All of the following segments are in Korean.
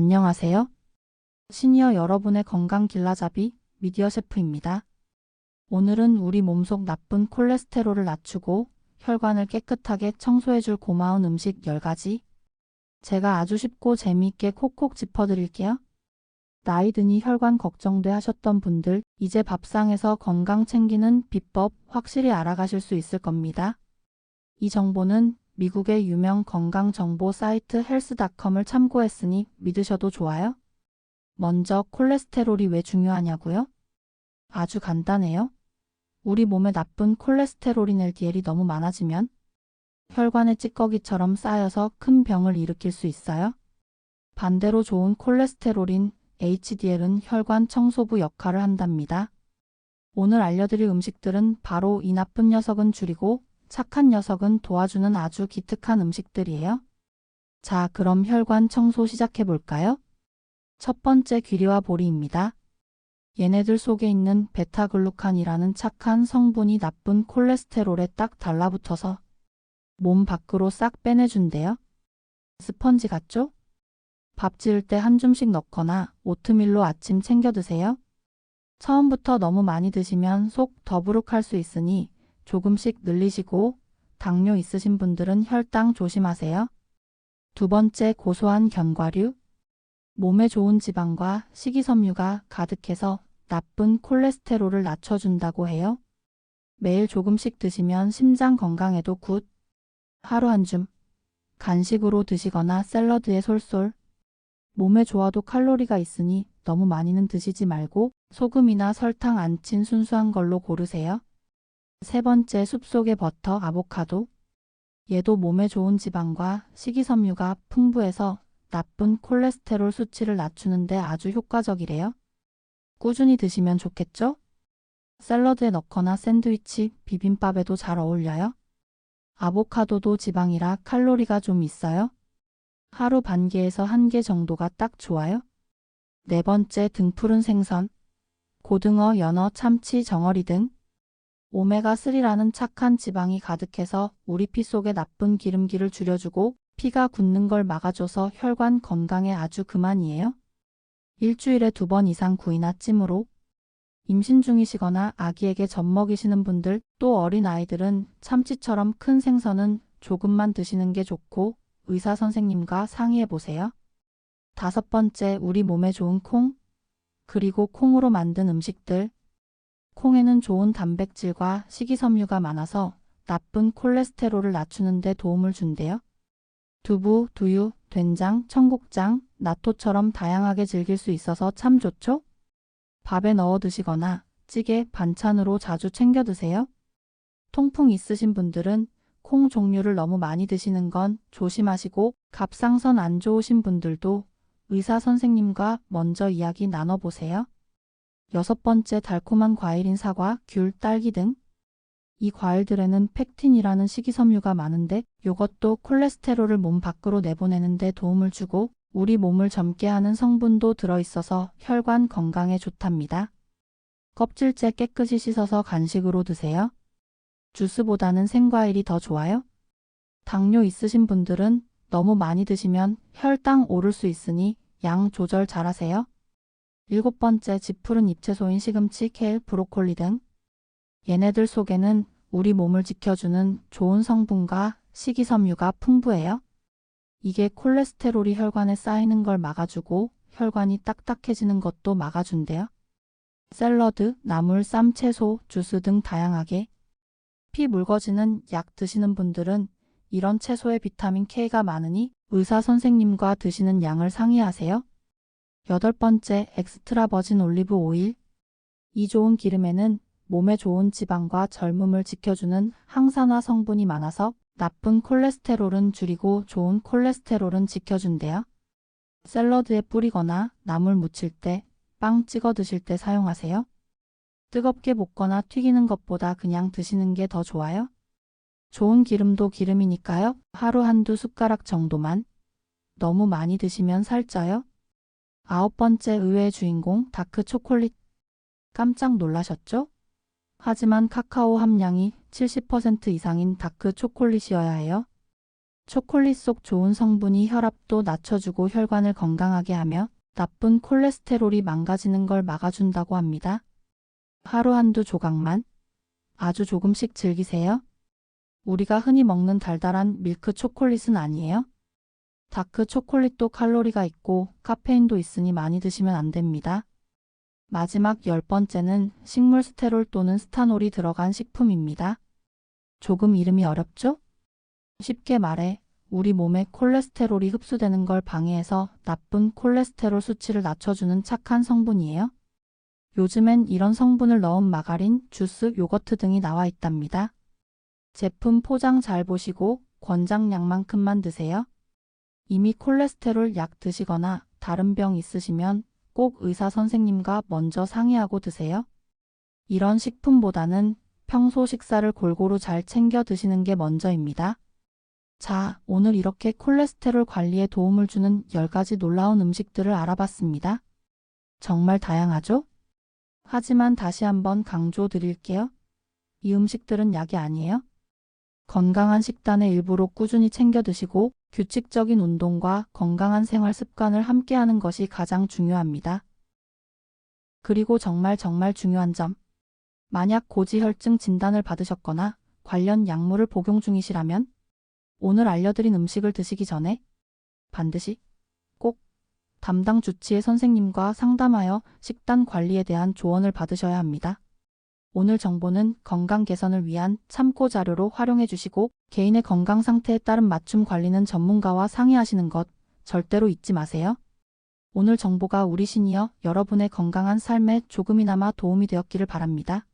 안녕하세요. 시니어 여러분의 건강 길라잡이 미디어 셰프입니다. 오늘은 우리 몸속 나쁜 콜레스테롤을 낮추고 혈관을 깨끗하게 청소해줄 고마운 음식 10가지. 제가 아주 쉽고 재미있게 콕콕 짚어드릴게요. 나이 드니 혈관 걱정돼 하셨던 분들, 이제 밥상에서 건강 챙기는 비법 확실히 알아가실 수 있을 겁니다. 이 정보는 미국의 유명 건강 정보 사이트 헬스닷컴을 참고했으니 믿으셔도 좋아요. 먼저 콜레스테롤이 왜 중요하냐고요? 아주 간단해요. 우리 몸에 나쁜 콜레스테롤인 LDL이 너무 많아지면 혈관의 찌꺼기처럼 쌓여서 큰 병을 일으킬 수 있어요. 반대로 좋은 콜레스테롤인 HDL은 혈관 청소부 역할을 한답니다. 오늘 알려드릴 음식들은 바로 이 나쁜 녀석은 줄이고 착한 녀석은 도와주는 아주 기특한 음식들이에요. 자, 그럼 혈관 청소 시작해 볼까요? 첫 번째 귀리와 보리입니다. 얘네들 속에 있는 베타글루칸이라는 착한 성분이 나쁜 콜레스테롤에 딱 달라붙어서 몸 밖으로 싹 빼내준대요. 스펀지 같죠? 밥 지을 때 한 줌씩 넣거나 오트밀로 아침 챙겨 드세요. 처음부터 너무 많이 드시면 속 더부룩할 수 있으니 조금씩 늘리시고 당뇨 있으신 분들은 혈당 조심하세요. 두 번째 고소한 견과류. 몸에 좋은 지방과 식이섬유가 가득해서 나쁜 콜레스테롤을 낮춰준다고 해요. 매일 조금씩 드시면 심장 건강에도 굿. 하루 한 줌. 간식으로 드시거나 샐러드에 솔솔. 몸에 좋아도 칼로리가 있으니 너무 많이는 드시지 말고 소금이나 설탕 안 친 순수한 걸로 고르세요. 세 번째 숲속의 버터 아보카도. 얘도 몸에 좋은 지방과 식이섬유가 풍부해서 나쁜 콜레스테롤 수치를 낮추는데 아주 효과적이래요. 꾸준히 드시면 좋겠죠? 샐러드에 넣거나 샌드위치, 비빔밥에도 잘 어울려요. 아보카도도 지방이라 칼로리가 좀 있어요. 하루 반 개에서 한 개 정도가 딱 좋아요. 네 번째 등푸른 생선. 고등어, 연어, 참치, 정어리 등 오메가3라는 착한 지방이 가득해서 우리 피 속의 나쁜 기름기를 줄여주고 피가 굳는 걸 막아줘서 혈관 건강에 아주 그만이에요. 일주일에 두 번 이상 구이나 찜으로 임신 중이시거나 아기에게 젖 먹이시는 분들 또 어린 아이들은 참치처럼 큰 생선은 조금만 드시는 게 좋고 의사 선생님과 상의해 보세요. 다섯 번째 우리 몸에 좋은 콩 그리고 콩으로 만든 음식들 콩에는 좋은 단백질과 식이섬유가 많아서 나쁜 콜레스테롤을 낮추는 데 도움을 준대요. 두부, 두유, 된장, 청국장, 나토처럼 다양하게 즐길 수 있어서 참 좋죠? 밥에 넣어 드시거나 찌개, 반찬으로 자주 챙겨 드세요. 통풍 있으신 분들은 콩 종류를 너무 많이 드시는 건 조심하시고 갑상선 안 좋으신 분들도 의사 선생님과 먼저 이야기 나눠보세요. 여섯 번째 달콤한 과일인 사과, 귤, 딸기 등 이 과일들에는 펙틴이라는 식이섬유가 많은데 이것도 콜레스테롤을 몸 밖으로 내보내는 데 도움을 주고 우리 몸을 젊게 하는 성분도 들어있어서 혈관 건강에 좋답니다. 껍질째 깨끗이 씻어서 간식으로 드세요. 주스보다는 생과일이 더 좋아요. 당뇨 있으신 분들은 너무 많이 드시면 혈당 오를 수 있으니 양 조절 잘하세요. 일곱 번째 지푸른 잎채소인 시금치, 케일, 브로콜리 등 얘네들 속에는 우리 몸을 지켜주는 좋은 성분과 식이섬유가 풍부해요. 이게 콜레스테롤이 혈관에 쌓이는 걸 막아주고 혈관이 딱딱해지는 것도 막아준대요. 샐러드, 나물, 쌈, 채소, 주스 등 다양하게 피 묽어지는 약 드시는 분들은 이런 채소에 비타민 K가 많으니 의사 선생님과 드시는 양을 상의하세요. 여덟 번째 엑스트라 버진 올리브 오일. 이 좋은 기름에는 몸에 좋은 지방과 젊음을 지켜주는 항산화 성분이 많아서 나쁜 콜레스테롤은 줄이고 좋은 콜레스테롤은 지켜준대요. 샐러드에 뿌리거나 나물 무칠 때, 빵 찍어 드실 때 사용하세요. 뜨겁게 볶거나 튀기는 것보다 그냥 드시는 게 더 좋아요. 좋은 기름도 기름이니까요. 하루 한두 숟가락 정도만. 너무 많이 드시면 살쪄요. 아홉 번째 의외의 주인공 다크 초콜릿. 깜짝 놀라셨죠? 하지만 카카오 함량이 70% 이상인 다크 초콜릿이어야 해요. 초콜릿 속 좋은 성분이 혈압도 낮춰주고 혈관을 건강하게 하며 나쁜 콜레스테롤이 망가지는 걸 막아준다고 합니다. 하루 한두 조각만 아주 조금씩 즐기세요. 우리가 흔히 먹는 달달한 밀크 초콜릿은 아니에요. 다크 초콜릿도 칼로리가 있고 카페인도 있으니 많이 드시면 안 됩니다. 마지막 열 번째는 식물 스테롤 또는 스타놀이 들어간 식품입니다. 조금 이름이 어렵죠? 쉽게 말해 우리 몸에 콜레스테롤이 흡수되는 걸 방해해서 나쁜 콜레스테롤 수치를 낮춰주는 착한 성분이에요. 요즘엔 이런 성분을 넣은 마가린, 주스, 요거트 등이 나와 있답니다. 제품 포장 잘 보시고 권장량만큼만 드세요. 이미 콜레스테롤 약 드시거나 다른 병 있으시면 꼭 의사 선생님과 먼저 상의하고 드세요. 이런 식품보다는 평소 식사를 골고루 잘 챙겨 드시는 게 먼저입니다. 자, 오늘 이렇게 콜레스테롤 관리에 도움을 주는 10가지 놀라운 음식들을 알아봤습니다. 정말 다양하죠? 하지만 다시 한번 강조 드릴게요. 이 음식들은 약이 아니에요. 건강한 식단의 일부로 꾸준히 챙겨 드시고 규칙적인 운동과 건강한 생활 습관을 함께 하는 것이 가장 중요합니다. 그리고 정말 정말 중요한 점. 만약 고지혈증 진단을 받으셨거나 관련 약물을 복용 중이시라면 오늘 알려드린 음식을 드시기 전에 반드시 꼭 담당 주치의 선생님과 상담하여 식단 관리에 대한 조언을 받으셔야 합니다. 오늘 정보는 건강 개선을 위한 참고 자료로 활용해 주시고 개인의 건강 상태에 따른 맞춤 관리는 전문가와 상의하시는 것 절대로 잊지 마세요. 오늘 정보가 우리 시니어 여러분의 건강한 삶에 조금이나마 도움이 되었기를 바랍니다.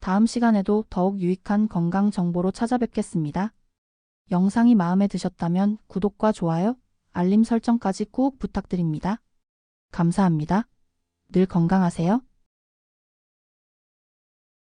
다음 시간에도 더욱 유익한 건강 정보로 찾아뵙겠습니다. 영상이 마음에 드셨다면 구독과 좋아요, 알림 설정까지 꾹 부탁드립니다. 감사합니다. 늘 건강하세요.